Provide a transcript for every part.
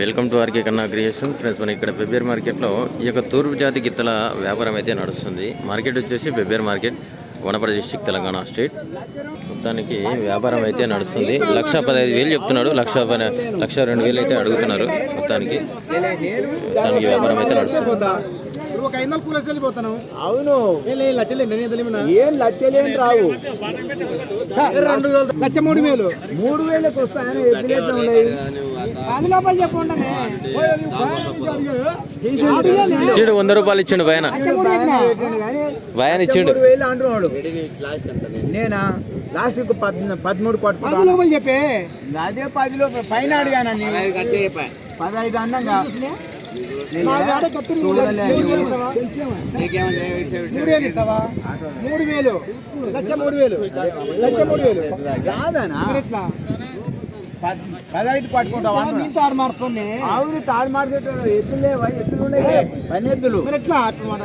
Welcome to RK Kanna creation friends మనకి ఇక్కడ పెబ్బేర్ మార్కెట్లో ఈ యొక్క తూర్పు జాతి గిత్తల వ్యాపారం అయితే నడుస్తుంది. మార్కెట్ వచ్చేసి Pebbair market Wanaparthy district Telangana state. మొత్తానికి వ్యాపారం అయితే నడుస్తుంది. లక్ష పదహైదు వేలు చెప్తున్నాడు. లక్ష లక్ష రెండు వేలు అయితే అడుగుతున్నారు మొత్తానికి. మొత్తానికి వ్యాపారం అయితే నడుస్తుంది. ఒక ఐదు వందలు కూలేసి వెళ్ళిపోతాను అవును. ఏ లే, లచ్చలే నేను తెలియనా? ఏం లచ్చలేం రావు. రెండు వేలు లచ్చ మూడు వేలు. మూడు వేలకు వస్తాయని ఉన్నాయి లోపల చెప్పండి ఇచ్చిండు వంద రూపాయలు ఇచ్చిండు భయాన. భయాన్ని ఇచ్చిండు నేనా? లాస్ట్ పద్ పదమూడు అది పట్టుకుంటా లోపల చెప్పే. అదే పదిలో పైన అడిగానని పదహైదు అన్నంగా. మూడు. మూడు వేలు ఇస్తావా మూడు వేలు మూడు కాదనా మరి ఎట్లా పద్- పదహైదు పట్టుకుంటావా ఆరు మార్చుకోండి తాడు మాడుతుంటారు ఎత్తులేవా ఎత్తులు ఉన్నాయి పని మరి ఎట్లా? అన్నమాట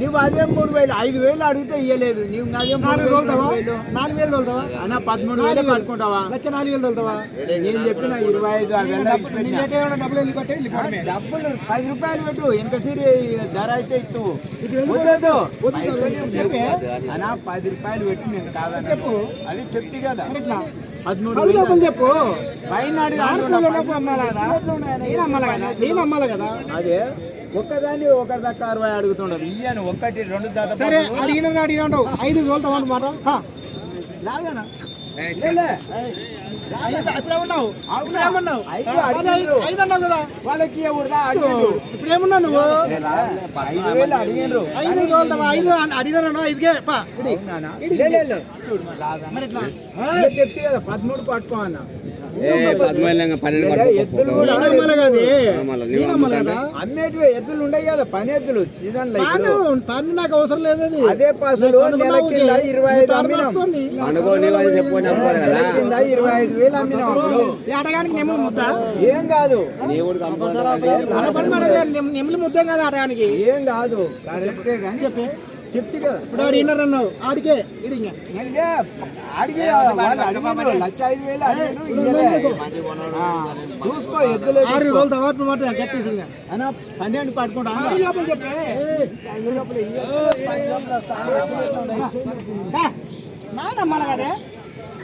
నువ్వు అదే మూడు వేలు? ఐదు వేలు అడిగితే ఇయ్యలేదు. నువ్వు అదే నాలుగు వేలు, తోలుతావా? నాలుగు వేలు. తోలుతావా? అన్న పదమూడు వేలు పట్టుకుంటావా లచ్చ నాలుగు వేలు తోలుతావా? నేను చెప్పిన ఇరవై ఐదు డబ్బులు డబ్బులు పది రూపాయలు పెట్టు. ఎంత సీరి ధర అయితే ఇస్తు వద్దు. చెప్పే. అన్న పది రూపాయలు పెట్టి నేను కాదని చెప్పు. అది చెప్తే కదా. లోపల చెప్పు. నేను అమ్మాలి కదా? నేను అమ్మాలి కదా? అదే. ఒక్కదాన్ని ఒక దక్క అరవై అడుగుతుండరు ఇయ్యను ఒకటి రెండు దాత సరే అడిగిన అడిగినాడు ఐదు తోలుతావు అన్నమాట ఇప్పుడు ఏమన్నావు ఐదు అన్నావు కదా వాళ్ళకి నువ్వు ఐదు ఐదు ఐదుకే. మరి చెప్తే కదా పదమూడు పట్టుకో అన్న అమ్మేటివి ఎద్దులు ఉండయి కదా పని ఎద్దులు సీజన్. పాను నాకు అవసరం లేదు అది పాసులు ఇరవై ఐదు అమ్మినాం ఇరవై ఐదు వేలు అమ్మినాం ఏం కాదు ముద్దేం కదా ఆటగానికి ఏం కాదు కరెక్టే కానీ చెప్పే చెప్తే కదా ఇప్పుడు అడిగినారు అన్నావు ఆడికే ఇడి ఇంకా ఏ, అడిగే వాళ్ళు అడిగిండ్రు. లక్ష ఐదు వేలు అడిగిండ్రు, ఇయ్యలే. ఆ, చూసుకో ఎద్దులు ఆరు తోలుతావా ఇప్పుడు మాట గట్టేసి ఇంకా అన్న పన్నెండు పట్టుకుంటా అన్న. ఆరు లోపల చెప్పే నాన్న అమ్మాలి కదే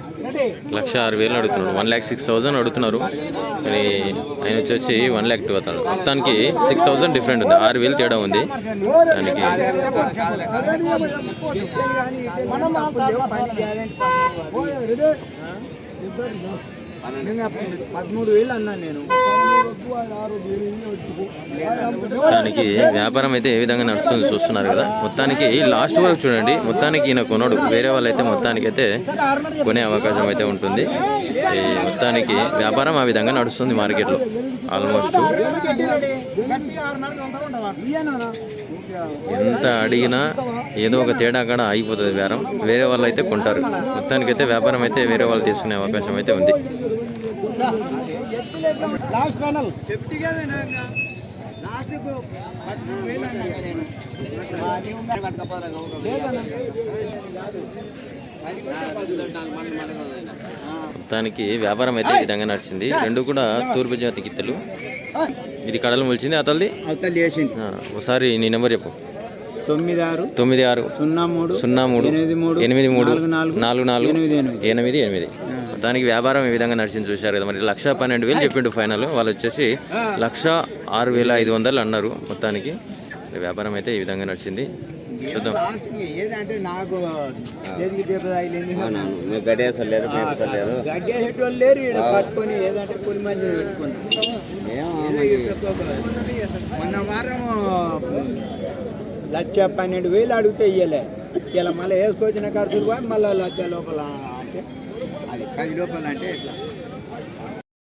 రెడీ లక్ష ఆరు వేలు అడుగుతున్నాడు. వన్ ల్యాక్ సిక్స్ థౌజండ్ అడుగుతున్నారు. మరి ఆయన వచ్చేసి వన్ ల్యాక్ టూ అవుతాడు. మొత్తానికి సిక్స్ థౌసండ్ డిఫరెంట్ ఉంది. ఆరు వేలు తేడా ఉంది. దానికి మనం పదమూడు వేలు అన్నా నేను. మొత్తానికి వ్యాపారం అయితే ఏ విధంగా నడుస్తుంది చూస్తున్నారు కదా. మొత్తానికి లాస్ట్ వరకు చూడండి. మొత్తానికి ఈయన కొనడు. వేరే వాళ్ళైతే మొత్తానికి అయితే కొనే అవకాశం అయితే ఉంటుంది. ఈ మొత్తానికి వ్యాపారం ఆ విధంగా నడుస్తుంది మార్కెట్లో. ఆల్మోస్ట్ ఎంత అడిగినా ఏదో ఒక తేడా కాడ ఆగిపోతుంది వ్యాపారం. వేరే వాళ్ళు అయితే కొంటారు. మొత్తానికి అయితే వ్యాపారం అయితే వేరే వాళ్ళు తీసుకునే అవకాశం అయితే ఉంది. Last final. మొత్తానికి వ్యాపారం అయితే ఈ విధంగా నడిచింది. రెండు కూడా తూర్పు జాతి గిత్తలు. ఇది కడలు మొలిచింది అతల్ది ఒకసారి నీ నెంబర్ చెప్పు. తొమ్మిది ఆరు తొమ్మిది ఆరు సున్నా మూడు సున్నా మూడు ఎనిమిది మూడు ఎనిమిది మూడు నాలుగు నాలుగు నాలుగు నాలుగు ఎనిమిది ఎనిమిది. ఎనిమిది దానికి వ్యాపారం ఈ విధంగా నడిచింది చూశారు కదా. మరి లక్ష పన్నెండు వేలు చెప్పిండు ఫైనల్. వాళ్ళు వచ్చేసి లక్ష ఆరు వేల ఐదు వందలు అన్నారు మొత్తానికి. వ్యాపారం అయితే ఈ విధంగా నడిచింది. చూద్దాం. మొన్న వారం లక్ష పన్నెండు వేలు అడిగితే ఇయ్యలే. ఇలా మళ్ళీ వేసుకొచ్చిన ఖర్చులు పోయి మళ్ళీ లక్ష లోపల పది లోపల అంటే